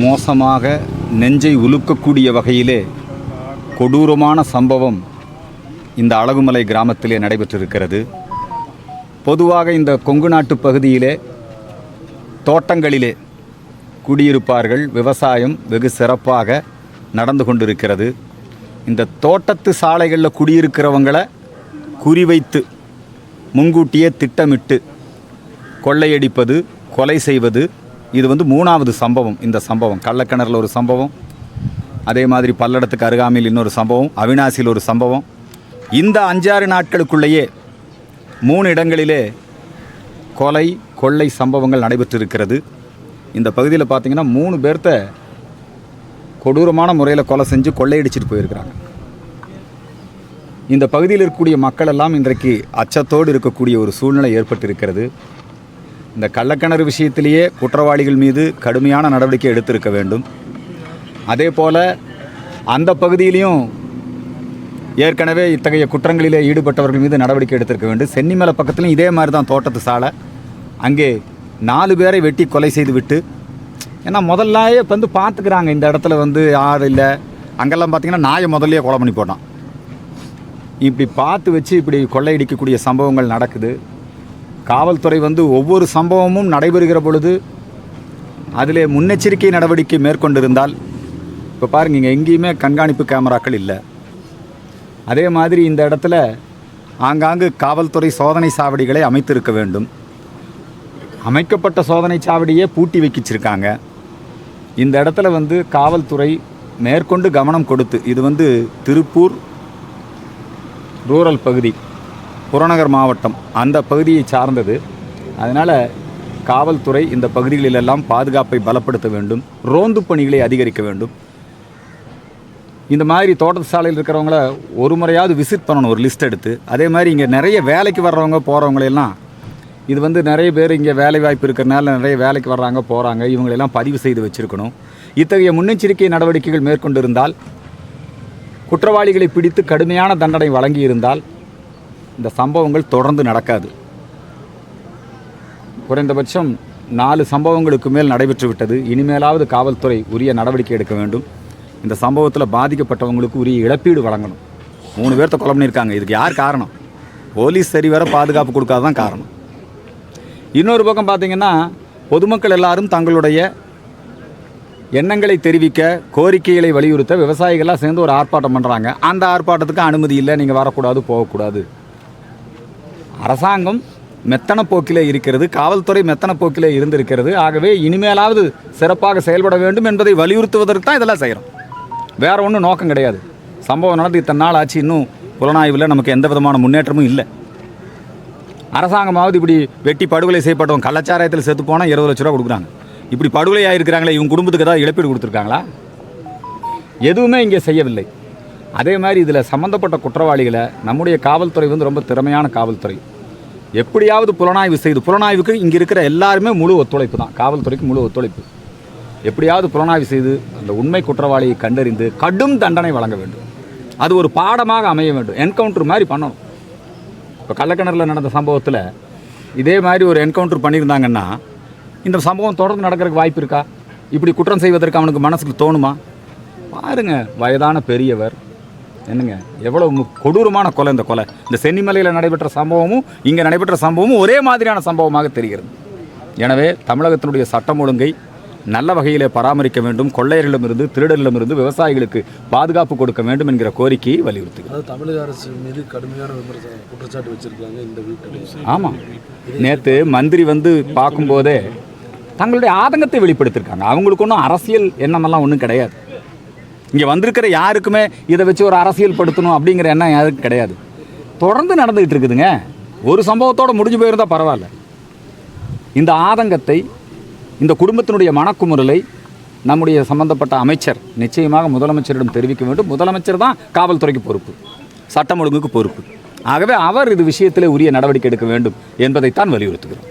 மோசமாக நெஞ்சை உலுக்கக்கூடிய வகையிலே கொடூரமான சம்பவம் இந்த அழகுமலை கிராமத்திலே நடைபெற்றிருக்கிறது. பொதுவாக இந்த கொங்கு நாட்டு பகுதியிலே தோட்டங்களிலே குடியிருப்பார்கள். விவசாயம் வெகு சிறப்பாக நடந்து கொண்டிருக்கிறது. இந்த தோட்டத்து சாலைகளில் குடியிருக்கிறவங்களை குறிவைத்து முன்கூட்டியே திட்டமிட்டு கொள்ளையடிப்பது கொலை செய்வது இது வந்து மூணாவது சம்பவம். இந்த சம்பவம். கள்ளக்கிணறுல ஒரு சம்பவம். அதே மாதிரி பல்லடத்துக்கு அருகாமையில் இன்னொரு சம்பவம். அவினாசியில் ஒரு சம்பவம். இந்த அஞ்சாறு நாட்களுக்குள்ளேயே மூணு இடங்களிலே கொலை கொள்ளை சம்பவங்கள் நடைபெற்றிருக்கிறது. இந்த பகுதியில் பார்த்திங்கன்னா மூணு பேர்த்த கொடூரமான முறையில் கொலை செஞ்சு கொள்ளையடிச்சிட்டு போயிருக்கிறாங்க. இந்த பகுதியில் இருக்கக்கூடிய மக்கள் எல்லாம் இன்றைக்கு அச்சத்தோடு இருக்கக்கூடிய ஒரு சூழ்நிலை ஏற்பட்டிருக்கிறது. இந்த கள்ளக்கிணறு விஷயத்திலேயே குற்றவாளிகள் மீது கடுமையான நடவடிக்கை எடுத்திருக்க வேண்டும். அதே போல் அந்த பகுதியிலையும் ஏற்கனவே இத்தகைய குற்றங்களிலே ஈடுபட்டவர்கள் மீது நடவடிக்கை எடுத்திருக்க வேண்டும். சென்னிமலை பக்கத்துலையும் இதே மாதிரி தான் தோட்டத்து சாலை. அங்கே நாலு பேரை வெட்டி கொலை செய்து விட்டு ஏன்னா முதல்லாயே வந்து பார்த்துக்கிறாங்க. இந்த இடத்துல வந்து யார் இல்லை. அங்கெல்லாம் பார்த்தீங்கன்னா நாயை முதல்லையே கொலை பண்ணி போட்டான். இப்படி பார்த்து வச்சு இப்படி கொள்ளையடிக்கக்கூடிய சம்பவங்கள் நடக்குது. காவல்துறை வந்து ஒவ்வொரு சம்பவமும் நடைபெறுகிற பொழுது அதிலே முன்னெச்சரிக்கை நடவடிக்கை மேற்கொண்டிருந்தால் இப்போ பாருங்க இங்கே எங்கேயுமே கண்காணிப்பு கேமராக்கள் இல்லை. அதே மாதிரி இந்த இடத்துல ஆங்காங்கு காவல்துறை சோதனை சாவடிகளை அமைத்திருக்க வேண்டும். அமைக்கப்பட்ட சோதனை சாவடியே பூட்டி வைக்கிச்சிருக்காங்க. இந்த இடத்துல வந்து காவல்துறை மேற்கொண்டு கவனம் கொடுத்து இது வந்து திருப்பூர் ரூரல் பகுதி புறநகர் மாவட்டம் அந்த பகுதியை சார்ந்தது. அதனால் காவல்துறை இந்த பகுதிகளிலெல்லாம் பாதுகாப்பை பலப்படுத்த வேண்டும் ரோந்து பணிகளை அதிகரிக்க வேண்டும். இந்த மாதிரி தோட்டத்து சாலையில் இருக்கிறவங்கள ஒரு முறையாவது விசிட் பண்ணணும் ஒரு லிஸ்ட் எடுத்து. அதே மாதிரி இங்கே நிறைய வேலைக்கு வர்றவங்க போகிறவங்களெல்லாம் இது வந்து நிறைய பேர் இங்கே வேலை வாய்ப்பு இருக்கிறனால நிறைய வேலைக்கு வர்றாங்க போகிறாங்க இவங்களெல்லாம் பதிவு செய்து வச்சுருக்கணும். இத்தகைய முன்னெச்சரிக்கை நடவடிக்கைகள் மேற்கொண்டிருந்தால் குற்றவாளிகளை பிடித்து கடுமையான தண்டனை வழங்கியிருந்தால் இந்த சம்பவங்கள் தொடர்ந்து நடக்காது. குறைந்தபட்சம் நாலு சம்பவங்களுக்கு மேல் நடைபெற்று விட்டது. இனிமேலாவது காவல்துறை உரிய நடவடிக்கை எடுக்க வேண்டும். இந்த சம்பவத்தில் பாதிக்கப்பட்டவங்களுக்கு உரிய இழப்பீடு வழங்கணும். மூணு பேர்த்த கொலை பண்ணியிருக்காங்க. இதுக்கு யார் காரணம்? போலீஸ் சரிவர பாதுகாப்பு கொடுக்காதான் காரணம். இன்னொரு பக்கம் பார்த்தீங்கன்னா பொதுமக்கள் எல்லாரும் தங்களுடைய எண்ணங்களை தெரிவிக்க கோரிக்கைகளை வலியுறுத்த விவசாயிகள்லாம் சேர்ந்து ஒரு ஆர்ப்பாட்டம் பண்ணுறாங்க அந்த ஆர்ப்பாட்டத்துக்கு அனுமதி இல்லை நீங்கள் வரக்கூடாது போகக்கூடாது. அரசாங்கம் மெத்தன போக்கிலே இருக்கிறது காவல்துறை மெத்தன போக்கிலே இருந்திருக்கிறது. ஆகவே இனிமேலாவது சிறப்பாக செயல்பட வேண்டும் என்பதை வலியுறுத்துவதற்கு தான் இதெல்லாம் செய்கிறோம் வேற ஒன்றும் நோக்கம் கிடையாது. சம்பவம் நடந்து இத்தனை நாள் ஆச்சு இன்னும் புலனாய்வில் நமக்கு எந்த விதமான முன்னேற்றமும் இல்லை. அரசாங்கமாவது இப்படி வெட்டி படுகொலை செய்யப்பட்டவங்க கலாச்சாரத்தில் செத்து போனால் இருபது லட்ச ரூபா கொடுக்குறாங்க. இப்படி படுகொலை ஆகிருக்கிறாங்களே இவங்க குடும்பத்துக்கு ஏதாவது இழப்பீடு கொடுத்துருக்காங்களா? எதுவுமே இங்கே செய்யவில்லை. அதே மாதிரி இதில் சம்மந்தப்பட்ட குற்றவாளிகளை நம்முடைய காவல்துறை வந்து ரொம்ப திறமையான காவல்துறை. எப்படியாவது புலனாய்வு செய்து புலனாய்வுக்கு இங்கே இருக்கிற எல்லாருமே முழு ஒத்துழைப்பு தான். காவல்துறைக்கு முழு ஒத்துழைப்பு. எப்படியாவது புலனாய்வு செய்து அந்த உண்மை குற்றவாளியை கண்டறிந்து கடும் தண்டனை வழங்க வேண்டும். அது ஒரு பாடமாக அமைய வேண்டும். என்கவுண்டர் மாதிரி பண்ணணும். இப்போ கள்ளக்கிணறில் நடந்த சம்பவத்தில் இதே மாதிரி ஒரு என்கவுண்டர் பண்ணியிருந்தாங்கன்னா இந்த சம்பவம் தொடர்ந்து நடக்கிறதுக்கு வாய்ப்பு இருக்கா? இப்படி குற்றம் செய்வதற்கு அவனுக்கு மனசுக்கு தோணுமா? பாருங்க வயதான பெரியவர் என்னங்க எவ்வளவு மு- கொடூரமான கொலை இந்த கொலை? இந்த சென்னிமலையில் நடைபெற்ற சம்பவமும் இங்கே நடைபெற்ற சம்பவமும் ஒரே மாதிரியான சம்பவமாக தெரிகிறது. எனவே தமிழகத்தினுடைய சட்டம் ஒழுங்கை நல்ல வகையிலே பராமரிக்க வேண்டும் கொள்ளையர்களிடமிருந்து திருடர்களிடமிருந்து விவசாயிகளுக்கு பாதுகாப்பு கொடுக்க வேண்டும் என்கிற கோரிக்கையை அதாவது தமிழக அரசு மீது கடுமையான விமர்சனம் குற்றச்சாட்டு வச்சிருக்காங்க இந்த வீட்டில் ஆமாம் நேற்று மந்திரி வந்து பார்க்கும்போதே தங்களுடைய ஆதங்கத்தை வெளிப்படுத்தியிருக்காங்க. அவங்களுக்கு ஒன்றும் அரசியல் எண்ணமெல்லாம் ஒன்றும் கிடையாது. இங்கே வந்திருக்கிற யாருக்குமே இதை வச்சு ஒரு அரசியல் படுத்தணும் அப்படிங்கிற எண்ணம் யாருக்கும் கிடையாது. தொடர்ந்து நடந்துகிட்டு இருக்குதுங்க. ஒரு சம்பவத்தோடு முடிஞ்சு போயிருந்தால் பரவாயில்ல. இந்த ஆதங்கத்தை இந்த குடும்பத்தினுடைய மனக்குமுறலை நம்முடைய சம்பந்தப்பட்ட அமைச்சர் நிச்சயமாக முதலமைச்சரிடம் தெரிவிக்க வேண்டும். முதலமைச்சர் தான் காவல்துறைக்கு பொறுப்பு. சட்டம் ஒழுங்குக்கு பொறுப்பு. ஆகவே அவர் இது விஷயத்தில் உரிய நடவடிக்கை எடுக்க வேண்டும் என்பதைத்தான் வலியுறுத்துகிறோம்.